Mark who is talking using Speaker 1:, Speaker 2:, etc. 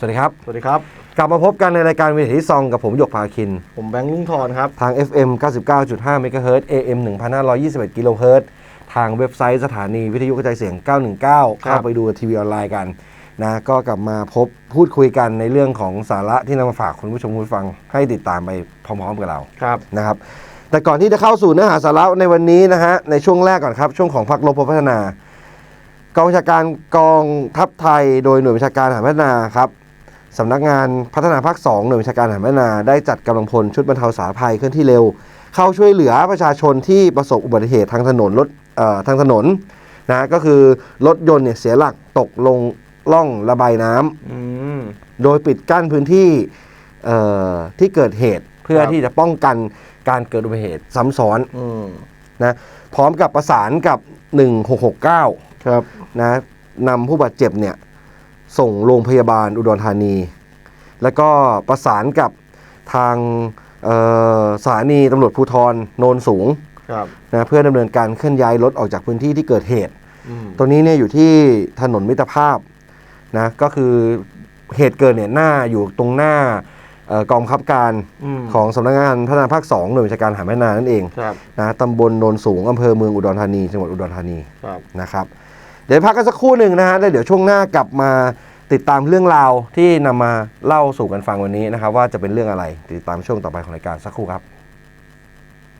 Speaker 1: สวัสดีครับ
Speaker 2: สวัสดีครับ
Speaker 1: กลับมาพบกันในรายการวิถีซองกับผมหยกพาคิน
Speaker 2: ผมแบงค์ลุงทอนครับ
Speaker 1: ทาง FM 99.5 MHz AM 1521กิโลเฮิรตซ์ทางเว็บไซต์สถานีวิทยุกระจายเสียง 919 เข้าไปดูทีวีออนไลน์กันนะก็กลับมาพบพูดคุยกันในเรื่องของสาระที่นำมาฝากคุณผู้ชมคุณผู้ฟังให้ติดตามไปพร้อมๆกับเรา
Speaker 2: ครับ
Speaker 1: นะครับ แต่ก่อนที่จะเข้าสู่เนื้อหาสาระในวันนี้นะฮะในช่วงแรกก่อนครับ ช่วงของพักรบพัฒนากองบัญชาการกองทัพไทย โดยหน่วยบัญชาการทหารพัฒนาครับ สำนักงานพัฒนาภาค 2 หน่วยบัญชาการทหารพัฒนาได้จัดกำลังพลชุดบรรเทาสาธารณภัยเคลื่อนที่เร็ว เข้าช่วยเหลือประชาชนที่ประสบอุบัติเหตุทางถนนรถเอ่อทางถนนนะก็คือรถยนต์เนี่ยเสียหลักตกลงล่องระบายน้ำ
Speaker 2: อืม
Speaker 1: โดยปิดกั้นพื้นที่เอ่อที่เกิดเหตุเพื่อ
Speaker 2: ครับ
Speaker 1: ที่จะป้องกันการเกิดอุบัติเหตุซ้ำซ้อน
Speaker 2: อืม
Speaker 1: นะพร้อมกับประสานกับ 1669
Speaker 2: ครับ
Speaker 1: นะนำผู้บาดเจ็บเนี่ย ส่งโรงพยาบาลอุดรธานี แล้วก็ประสานกับทางเอ่อสถานีตำรวจภูธรโนนสูง
Speaker 2: ครับ
Speaker 1: นะเพื่อดำเนินการเคลื่อนย้ายรถออกจากพื้นที่ที่เกิดเหตุ
Speaker 2: อืม
Speaker 1: ตัวนี้เนี่ยอยู่ที่ถนนมิตรภาพนะก็คือเหตุเกิดเนี่ยหน้าอยู่ตรงหน้าเอ่อกองบังคับการ
Speaker 2: ม
Speaker 1: ของสำนักงานพัฒนาภาค2หน่วยบัญชาการทหารพัฒนานั่นเอง
Speaker 2: ครับ
Speaker 1: นะตำบลโนนสูงอำเภอเมืองอุดรธานี จังหวัดอุดรธานี
Speaker 2: ครับ
Speaker 1: นะครับเดี๋ยวพักกันสักครู่หนึ่งนะฮะแล้วเดี๋ยวช่วงหน้ากลับมาติดตามเรื่องราวที่นำมาเล่าสู่กันฟังวันนี้นะครับว่าจะเป็นเรื่องอะไรติดตามช่วงต่อไปของรายการสักครู่ครับ